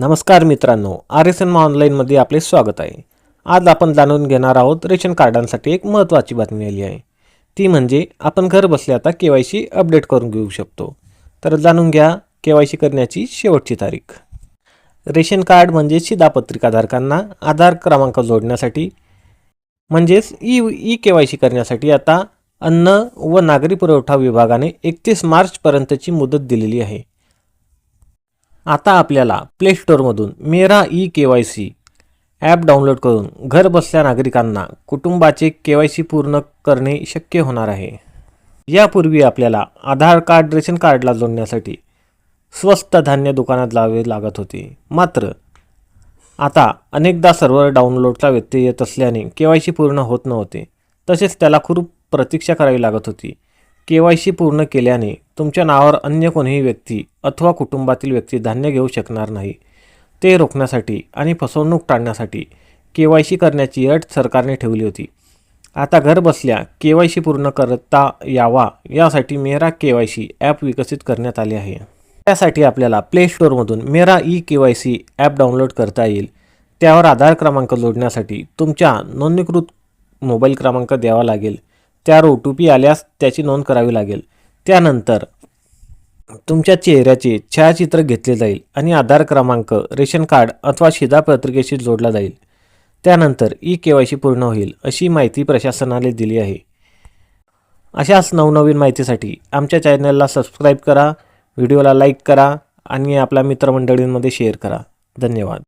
नमस्कार मित्रांनो R S N ऑनलाईनमध्ये आपले स्वागत आहे. आज आपण जाणून घेणार आहोत रेशन कार्डांसाठी एक महत्त्वाची बातमी आली आहे. ती म्हणजे आपण घर बसल्या आता के वाय सी अपडेट करून घेऊ शकतो. तर जाणून घ्या के वाय सी करण्याची शेवटची तारीख. रेशन कार्ड म्हणजे शिधापत्रिकाधारकांना आधार क्रमांक जोडण्यासाठी म्हणजेच e e K Y C करण्यासाठी आता अन्न व नागरी पुरवठा विभागाने एकतीस मार्चपर्यंतची मुदत दिलेली आहे. आता आपल्याला प्ले स्टोअरमधून Mera e K Y C app download करून घरबसल्या नागरिकांना कुटुंबाचे के वाय सी पूर्ण करणे शक्य होणार आहे. यापूर्वी आपल्याला आधार कार्ड रेशन कार्डला जोडण्यासाठी स्वस्त धान्य दुकानात लावे लागत होते. मात्र आता अनेकदा सर्व्हर डाउनलोडचा व्यत्यय येत असल्याने के वाय सी पूर्ण होत नव्हते. तसेच त्याला खूप प्रतीक्षा करावी लागत होती. के वाय सी पूर्ण केल्याने तुमच्या नावावर अन्य कोणीही व्यक्ती अथवा कुटुंबातील व्यक्ती धान्य घेऊ शकणार नाही. ते रोखण्यासाठी आणि फसवणूक टाळण्यासाठी के वाय सी करण्याची अट सरकारने ठेवली होती. आता घर बसल्या के वाय सी पूर्ण करता यावा यासाठी मेरा के वाय सी ॲप विकसित करण्यात आले आहे. त्यासाठी आपल्याला प्ले स्टोअरमधून Mera e K Y C app download करता येईल. त्यावर आधार क्रमांक जोडण्यासाठी तुमच्या नोंदणीकृत मोबाईल क्रमांक द्यावा लागेल. त्यावर ओ टी पी आल्यास त्याची नोंद करावी लागेल. त्यानंतर तुमच्या चेहऱ्याचे छायाचित्र घेतले जाईल आणि आधार क्रमांक रेशन कार्ड अथवा शिधापत्रिकेशी जोडला जाईल. त्यानंतर ई के वाय सी पूर्ण होईल अशी माहिती प्रशासनाने दिली आहे. अशाच नवनवीन माहितीसाठी आमच्या चॅनलला सबस्क्राईब करा व्हिडिओला लाईक करा आणि आपल्या मित्रमंडळींमध्ये शेअर करा. धन्यवाद.